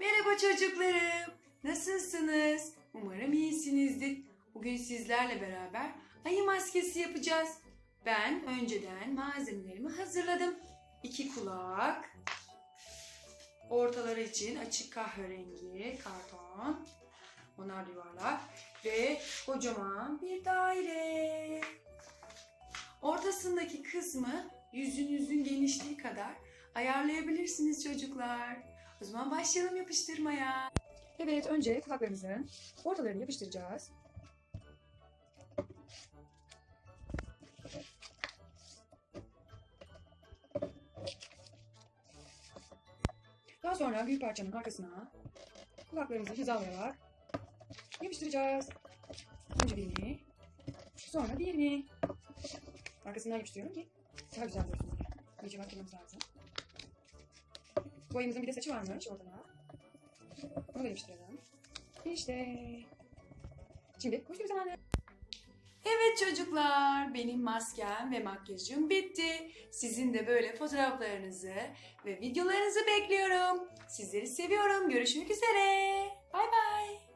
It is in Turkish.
Merhaba çocuklarım. Nasılsınız? Umarım iyisinizdir. Bugün sizlerle beraber ayı maskesi yapacağız. Ben önceden malzemelerimi hazırladım. İki kulak, ortaları için açık kahverengi karton, onar yuvarlak ve kocaman bir daire. Ortasındaki kısmı yüzünüzün genişliği kadar ayarlayabilirsiniz çocuklar. O zaman başlayalım yapıştırmaya. Evet, önce kulaklarımızın ortalarını yapıştıracağız. Daha sonra büyük parçanın arkasına kulaklarımızı hizalayarak yapıştıracağız. Önce birini, sonra diğerini. Arkasından yapıştırıyorum ki daha güzel dursun. İyice bakmamız lazım. Bu bir de saçı varmış ortada. Onu da yapıştıralım. İşte. Şimdi koşturma zamanı. Evet çocuklar, benim maskem ve makyajım bitti. Sizin de böyle fotoğraflarınızı ve videolarınızı bekliyorum. Sizleri seviyorum. Görüşmek üzere. Bay bay.